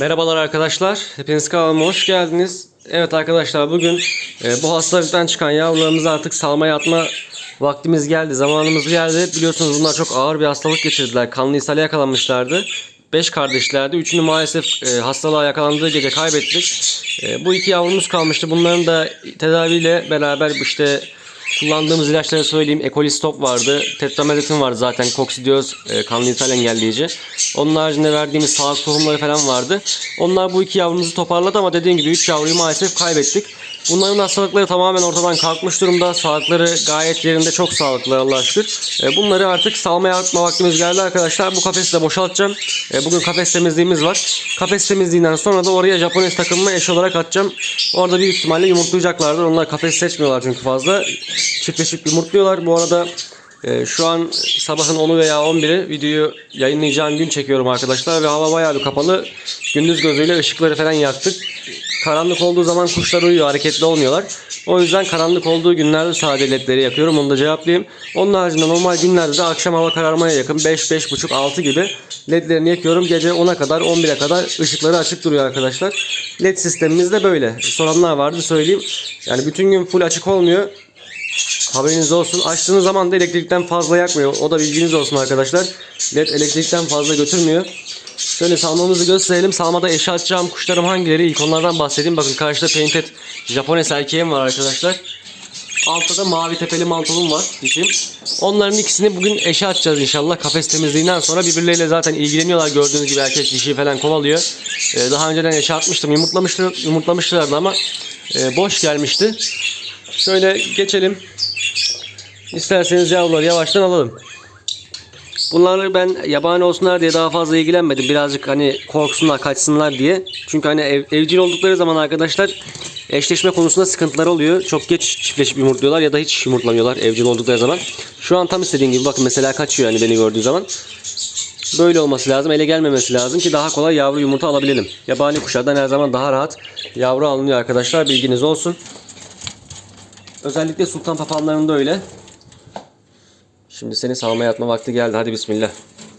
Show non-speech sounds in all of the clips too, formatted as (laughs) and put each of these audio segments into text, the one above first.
Merhabalar arkadaşlar. Hepiniz kanalıma hoş geldiniz. Evet arkadaşlar bugün e, bu hastalıktan çıkan yavrularımızı artık salmaya atma vaktimiz geldi. Zamanımız geldi. Biliyorsunuz bunlar çok ağır bir hastalık geçirdiler. Kanlı ishale yakalanmışlardı. 5 kardeşlerdi. Üçünü maalesef e, hastalığa yakalandığı gece kaybettik. E, bu iki yavrumuz kalmıştı. Bunların da tedaviyle beraber işte kullandığımız ilaçları söyleyeyim. Ekolistop vardı. Tetramedetin vardı zaten. Koksidioz e, kanlı ishal engelleyici. Onun haricinde verdiğimiz sağlık tohumları falan vardı. Onlar bu iki yavrumuzu toparladı ama dediğim gibi 3 yavruyu maalesef kaybettik. Bunların hastalıkları tamamen ortadan kalkmış durumda. Sağlıkları gayet yerinde çok sağlıklı Allah'a şükür. E, bunları artık salmaya atma vaktimiz geldi arkadaşlar. Bu kafesi de boşaltacağım. E, bugün kafes temizliğimiz var. Kafes temizliğinden sonra da oraya Japones takımına eş olarak atacağım. Orada büyük ihtimalle yumurtlayacaklardır. Onlar kafes seçmiyorlar çünkü fazla. Çiftleşip yumurtluyorlar. Bu arada e, şu an sabahın 10'u veya 11'i videoyu yayınlayacağım gün çekiyorum arkadaşlar. Ve hava bayağı bir kapalı. Gündüz gözüyle ışıkları falan yaktık. Karanlık olduğu zaman kuşlar uyuyor, hareketli olmuyorlar. O yüzden karanlık olduğu günlerde sade ledleri yakıyorum. Onu da cevaplayayım. Onun haricinde normal günlerde de akşam hava kararmaya yakın 5, 5.30, 6 gibi ledlerini yakıyorum. Gece 10'a kadar, 11'e kadar ışıkları açık duruyor arkadaşlar. Led sistemimiz de böyle. Soranlar vardı söyleyeyim. Yani bütün gün full açık olmuyor. Haberiniz olsun. Açtığınız zaman da elektrikten fazla yakmıyor. O da bilginiz olsun arkadaşlar. LED elektrikten fazla götürmüyor. Şöyle salmamızı gösterelim. Salmada eşe atacağım kuşlarım hangileri? İlk onlardan bahsedeyim. Bakın karşıda painted Japones erkeğim var arkadaşlar. Altta da mavi tepeli mantolum var dişim. Onların ikisini bugün eşe atacağız inşallah. Kafes temizliğinden sonra birbirleriyle zaten ilgileniyorlar. Gördüğünüz gibi erkek dişiyi falan kovalıyor. Ee, daha önceden eşe atmıştım. Yumurtlamıştı, yumurtlamışlardı ama e, boş gelmişti. Şöyle geçelim. İsterseniz yavruları yavaştan alalım. Bunları ben yabani olsunlar diye daha fazla ilgilenmedim. Birazcık hani korksunlar, kaçsınlar diye. Çünkü hani ev, evcil oldukları zaman arkadaşlar eşleşme konusunda sıkıntıları oluyor. Çok geç çiftleşip yumurtluyorlar ya da hiç yumurtlamıyorlar evcil oldukları zaman. Şu an tam istediğim gibi bakın mesela kaçıyor yani beni gördüğü zaman. Böyle olması lazım. Ele gelmemesi lazım ki daha kolay yavru yumurta alabilelim. Yabani kuşlardan her zaman daha rahat yavru alınıyor arkadaşlar. Bilginiz olsun. Özellikle sultan papağanlarında öyle. Şimdi seni salmaya atma vakti geldi. Hadi bismillah.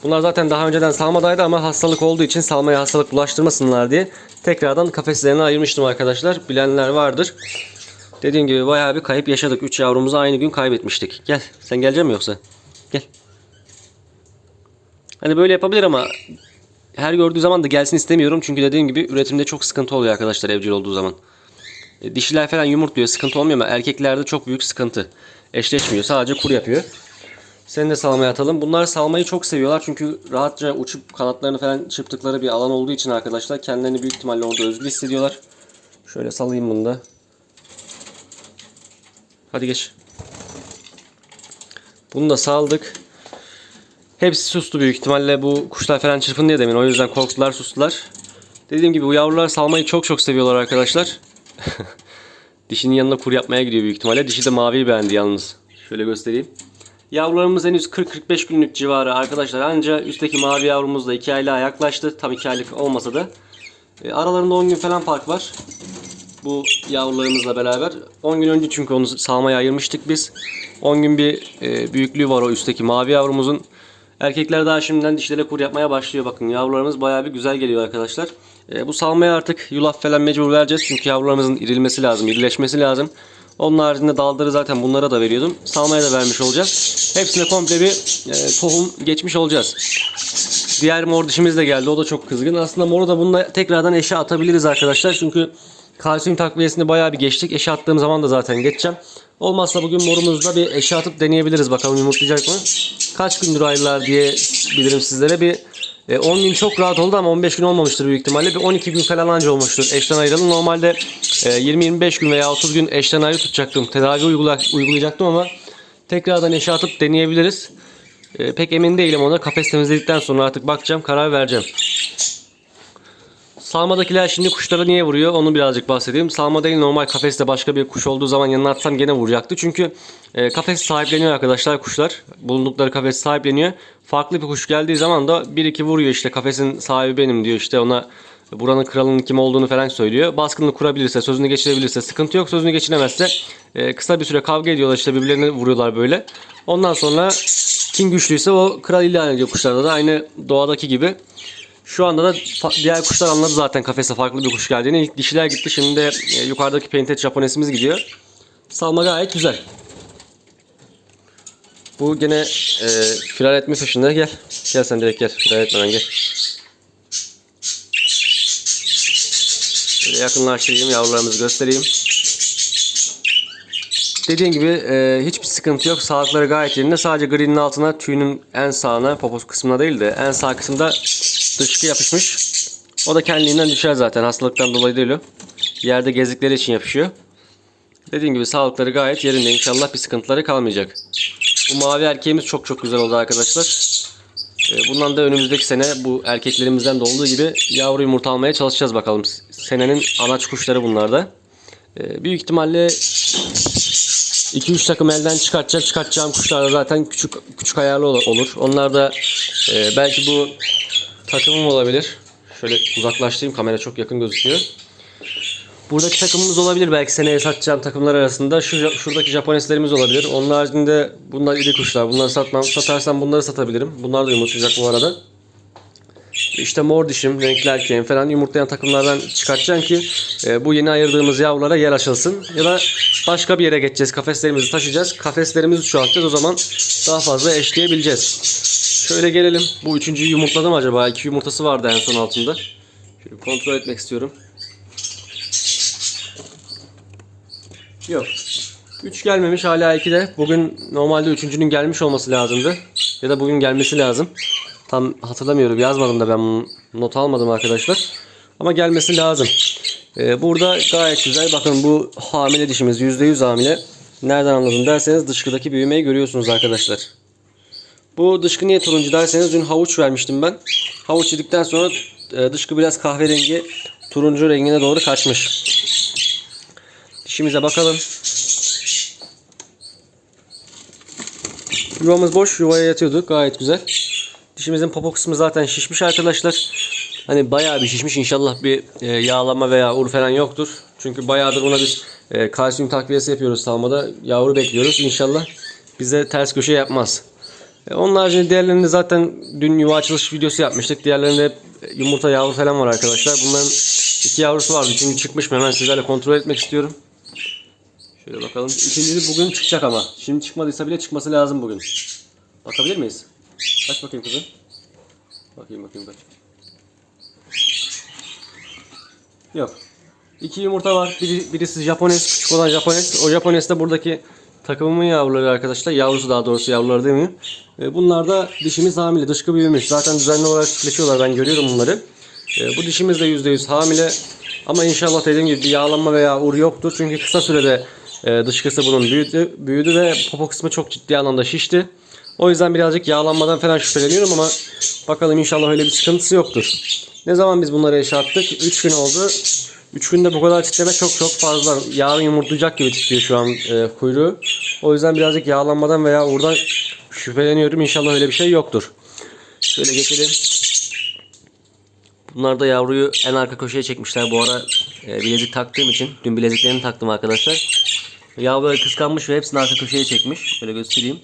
Bunlar zaten daha önceden salmadaydı ama hastalık olduğu için salmaya hastalık bulaştırmasınlar diye tekrardan kafeslerine ayırmıştım arkadaşlar. Bilenler vardır. Dediğim gibi bayağı bir kayıp yaşadık. 3 yavrumuzu aynı gün kaybetmiştik. Gel. Sen gelecek mi yoksa? Gel. Hani böyle yapabilir ama her gördüğü zaman da gelsin istemiyorum. Çünkü dediğim gibi üretimde çok sıkıntı oluyor arkadaşlar evcil olduğu zaman. E, Dişiler falan yumurtluyor. Sıkıntı olmuyor ama erkeklerde çok büyük sıkıntı. Eşleşmiyor. Sadece kur yapıyor. Seni de salmaya atalım. Bunlar salmayı çok seviyorlar çünkü rahatça uçup kanatlarını falan çırptıkları bir alan olduğu için arkadaşlar kendilerini büyük ihtimalle orada özgür hissediyorlar. Şöyle salayım bunu da. Hadi geç. Bunu da saldık. Hepsi sustu büyük ihtimalle bu kuşlar falan çırpın diye demin o yüzden korktular sustular. Dediğim gibi bu yavrular salmayı çok çok seviyorlar arkadaşlar. (laughs) Dişinin yanına kur yapmaya gidiyor büyük ihtimalle. Dişi de maviyi beğendi yalnız. Şöyle göstereyim. Yavrularımız henüz 40-45 günlük civarı arkadaşlar. Anca üstteki mavi yavrumuz da 2 aylığa yaklaştı. Tam 2 aylık olmasa da. E, aralarında 10 gün falan fark var. Bu yavrularımızla beraber. 10 gün önce çünkü onu salmaya ayırmıştık biz. 10 gün bir e, büyüklüğü var o üstteki mavi yavrumuzun. Erkekler daha şimdiden dişlere kur yapmaya başlıyor. Bakın yavrularımız bayağı bir güzel geliyor arkadaşlar. E, bu salmaya artık yulaf falan mecbur vereceğiz. Çünkü yavrularımızın irilmesi lazım, irileşmesi lazım. Onun haricinde dalları zaten bunlara da veriyordum. Salmaya da vermiş olacağız. Hepsine komple bir e, tohum geçmiş olacağız. Diğer mor dişimiz de geldi. O da çok kızgın. Aslında moru da bununla tekrardan eşe atabiliriz arkadaşlar. Çünkü kalsiyum takviyesini bayağı bir geçtik. Eşe attığım zaman da zaten geçeceğim. Olmazsa bugün morumuzda bir eşe atıp deneyebiliriz. Bakalım yumurtlayacak mı? Kaç gündür ayrılar diye bilirim sizlere. Bir e, 10 gün çok rahat oldu ama 15 gün olmamıştır büyük ihtimalle. Bir 12 gün falan anca olmuştur eşten ayrılalım. Normalde e, 20-25 gün veya 30 gün eşten ayrı tutacaktım. Tedavi uygula- uygulayacaktım ama tekrardan eşe atıp deneyebiliriz. E, pek emin değilim ona. Kafes temizledikten sonra artık bakacağım, karar vereceğim. Salmadakiler şimdi kuşlara niye vuruyor onu birazcık bahsedeyim. Salma değil normal kafeste başka bir kuş olduğu zaman yanına atsam gene vuracaktı. Çünkü e, kafes sahipleniyor arkadaşlar kuşlar. Bulundukları kafes sahipleniyor. Farklı bir kuş geldiği zaman da bir iki vuruyor işte kafesin sahibi benim diyor işte ona buranın kralının kim olduğunu falan söylüyor. Baskını kurabilirse, sözünü geçirebilirse sıkıntı yok. Sözünü geçiremezse e, kısa bir süre kavga ediyorlar işte birbirlerine vuruyorlar böyle. Ondan sonra kim güçlüyse o kral ilan ediyor kuşlarda da aynı doğadaki gibi. Şu anda da diğer kuşlar anladı zaten kafese farklı bir kuş geldiğini. İlk dişiler gitti. Şimdi de e, yukarıdaki painted Japonesimiz gidiyor. Salma gayet güzel. Bu gene e, firar etme peşinde. Gel. Gel sen direkt gel. Firar etmeden gel. Şöyle yakınlaştırayım. Yavrularımızı göstereyim. Dediğim gibi e, hiçbir sıkıntı yok. Sağlıkları gayet yerinde. Sadece green'in altına tüyünün en sağına, popos kısmına değil de en sağ kısımda dışkı yapışmış. O da kendiliğinden düşer zaten. Hastalıktan dolayı değil o. Yerde gezdikleri için yapışıyor. Dediğim gibi sağlıkları gayet yerinde. İnşallah bir sıkıntıları kalmayacak. Bu mavi erkeğimiz çok çok güzel oldu arkadaşlar. E, Bundan da önümüzdeki sene bu erkeklerimizden de olduğu gibi yavru yumurta almaya çalışacağız bakalım. Senenin anaç kuşları bunlar da. E, Büyük ihtimalle 2-3 takım elden çıkartacak. Çıkartacağım kuşlar da zaten küçük küçük ayarlı ol- olur. Onlar da e, belki bu takımım olabilir. Şöyle uzaklaştırayım. Kamera çok yakın gözüküyor. Buradaki takımımız olabilir belki seneye satacağım takımlar arasında. Şu şuradaki Japoneslerimiz olabilir. Onun haricinde bunlar iri kuşlar. Bunları satmam. Satarsam bunları satabilirim. Bunlar da yumurtlayacak bu arada. İşte mor dişim, renkli erkeğim falan yumurtlayan takımlardan çıkartacağım ki e, bu yeni ayırdığımız yavrulara yer açılsın. Ya da başka bir yere geçeceğiz. Kafeslerimizi taşıyacağız. Kafeslerimizi çoğaltacağız. O zaman daha fazla eşleyebileceğiz. Şöyle gelelim. Bu üçüncüyü yumurtladı mı acaba? İki yumurtası vardı en son altında. Şöyle kontrol etmek istiyorum. Yok. 3 gelmemiş hala 2 de. Bugün normalde üçüncünün gelmiş olması lazımdı. Ya da bugün gelmesi lazım. Tam hatırlamıyorum. Yazmadım da ben not almadım arkadaşlar. Ama gelmesi lazım. Ee, burada gayet güzel. Bakın bu hamile dişimiz %100 hamile. Nereden anladım derseniz dışkıdaki büyümeyi görüyorsunuz arkadaşlar. Bu dışkı niye turuncu derseniz dün havuç vermiştim ben. Havuç yedikten sonra e, dışkı biraz kahverengi turuncu rengine doğru kaçmış. Dişimize bakalım. Yuvamız boş. Yuvaya yatıyordu. Gayet güzel. Dişimizin popo kısmı zaten şişmiş arkadaşlar. Hani bayağı bir şişmiş. İnşallah bir e, yağlama veya ur falan yoktur. Çünkü bayağıdır buna biz e, kalsiyum takviyesi yapıyoruz salmada. Yavru bekliyoruz. İnşallah bize ters köşe yapmaz. E, onun haricinde diğerlerinde zaten dün yuva açılış videosu yapmıştık. Diğerlerinde yumurta yavru falan var arkadaşlar. Bunların iki yavrusu vardı. Şimdi çıkmış mı? Hemen sizlerle kontrol etmek istiyorum. Şöyle bakalım. İkincisi bugün çıkacak ama. Şimdi çıkmadıysa bile çıkması lazım bugün. Bakabilir miyiz? Kaç bakayım kızım. Bakayım bakayım kaç. Yok. İki yumurta var. Biri, birisi Japones, küçük olan Japones. O Japones de buradaki takımımın yavruları arkadaşlar. Yavrusu daha doğrusu yavruları demeyeyim. E, bunlar da dişimiz hamile. Dışkı büyümüş. Zaten düzenli olarak çiftleşiyorlar. Ben görüyorum bunları. E, bu dişimiz de %100 hamile. Ama inşallah dediğim gibi bir yağlanma veya ur yoktur. Çünkü kısa sürede e, dışkısı bunun büyüdü, büyüdü ve popo kısmı çok ciddi anlamda şişti. O yüzden birazcık yağlanmadan falan şüpheleniyorum ama bakalım inşallah öyle bir sıkıntısı yoktur. Ne zaman biz bunları eşattık? 3 gün oldu. 3 günde bu kadar titreme çok çok fazla. Yarın yumurtlayacak gibi titriyor şu an e, kuyruğu. O yüzden birazcık yağlanmadan veya oradan şüpheleniyorum. İnşallah öyle bir şey yoktur. Şöyle geçelim. Bunlar da yavruyu en arka köşeye çekmişler. Bu ara e, bilezik taktığım için. Dün bileziklerini taktım arkadaşlar. Yavruları kıskanmış ve hepsini arka köşeye çekmiş. Şöyle göstereyim.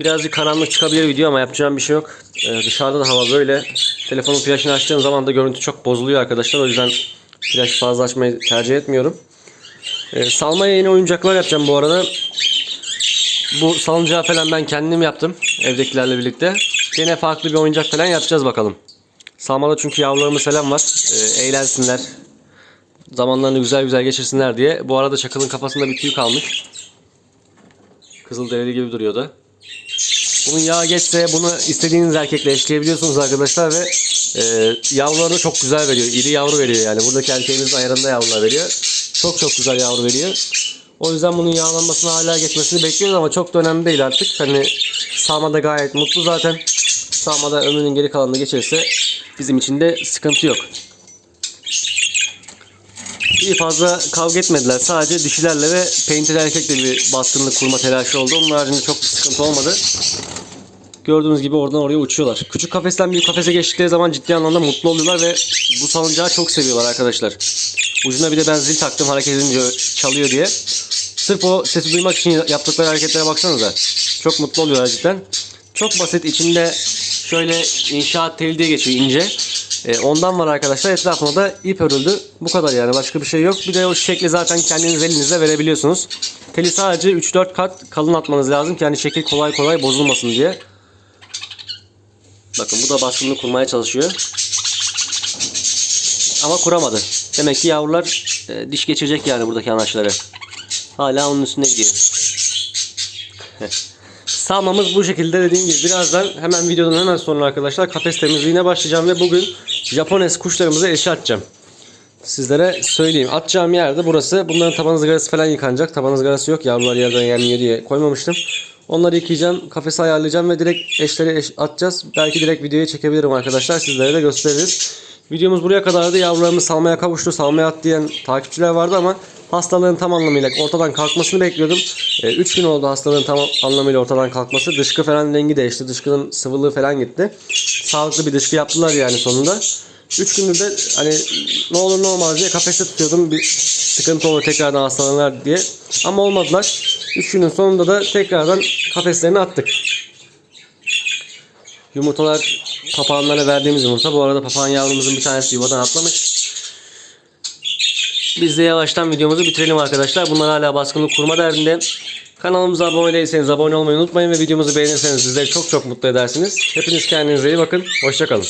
Birazcık karanlık çıkabilir video ama yapacağım bir şey yok. Ee, dışarıda da hava böyle. Telefonun flaşını açtığım zaman da görüntü çok bozuluyor arkadaşlar. O yüzden flash fazla açmayı tercih etmiyorum. Ee, salmaya yeni oyuncaklar yapacağım bu arada. Bu salıncağı falan ben kendim yaptım. Evdekilerle birlikte. Yine farklı bir oyuncak falan yapacağız bakalım. Salmada çünkü yavrularımız falan var. Ee, eğlensinler. Zamanlarını güzel güzel geçirsinler diye. Bu arada çakılın kafasında bir tüy kalmış. Kızıl derili gibi duruyordu. Bunun yağı geçse bunu istediğiniz erkekle eşleyebiliyorsunuz arkadaşlar ve e, yavruları da çok güzel veriyor. İri yavru veriyor yani. Buradaki erkeğimiz ayarında yavrular veriyor. Çok çok güzel yavru veriyor. O yüzden bunun yağlanmasına hala geçmesini bekliyoruz ama çok da önemli değil artık. Hani Sağmada gayet mutlu zaten. Sağmada ömrünün geri kalanını geçirirse bizim için de sıkıntı yok. İyi fazla kavga etmediler. Sadece dişilerle ve painted erkekle bir baskınlık kurma telaşı oldu. Onun haricinde çok bir sıkıntı olmadı. Gördüğünüz gibi oradan oraya uçuyorlar. Küçük kafesten büyük kafese geçtikleri zaman ciddi anlamda mutlu oluyorlar ve bu salıncağı çok seviyorlar arkadaşlar. Ucuna bir de ben zil taktım hareket edince çalıyor diye. Sırf o sesi duymak için yaptıkları hareketlere baksanıza. Çok mutlu oluyorlar cidden. Çok basit içinde şöyle inşaat teli diye geçiyor ince. E, ondan var arkadaşlar. Etrafına da ip örüldü. Bu kadar yani. Başka bir şey yok. Bir de o şekli zaten kendiniz elinizle verebiliyorsunuz. Teli sadece 3-4 kat kalın atmanız lazım ki hani şekil kolay kolay bozulmasın diye. Bakın bu da baskınını kurmaya çalışıyor. Ama kuramadı. Demek ki yavrular e, diş geçirecek yani buradaki anaçları. Hala onun üstünde gidiyor. (laughs) Salmamız bu şekilde dediğim gibi birazdan hemen videodan hemen sonra arkadaşlar kafes temizliğine başlayacağım ve bugün Japones kuşlarımıza eşe atacağım. Sizlere söyleyeyim. Atacağım yerde burası. Bunların taban ızgarası falan yıkanacak. Taban ızgarası yok yavrular yerden gelmiyor diye koymamıştım. Onları yıkayacağım. Kafesi ayarlayacağım ve direkt eşleri eş atacağız. Belki direkt videoyu çekebilirim arkadaşlar. Sizlere de gösteririz. Videomuz buraya kadardı. Yavrularımız salmaya kavuştu. Salmaya at diyen takipçiler vardı ama hastalığın tam anlamıyla ortadan kalkmasını bekliyordum. 3 gün oldu hastalığın tam anlamıyla ortadan kalkması. Dışkı falan rengi değişti. Dışkının sıvılığı falan gitti. Sağlıklı bir dışkı yaptılar yani sonunda. 3 gündür de hani ne olur ne olmaz diye kafeste tutuyordum. Bir sıkıntı olur tekrardan hastalanırlar diye. Ama olmadılar. 3 günün sonunda da tekrardan kafeslerini attık. Yumurtalar papağanlara verdiğimiz yumurta. Bu arada papağan yavrumuzun bir tanesi yuvadan atlamış. Biz de yavaştan videomuzu bitirelim arkadaşlar. Bunlar hala baskınlık kurma derdinde. Kanalımıza abone değilseniz abone olmayı unutmayın ve videomuzu beğenirseniz bizleri çok çok mutlu edersiniz. Hepiniz kendinize iyi bakın. Hoşçakalın.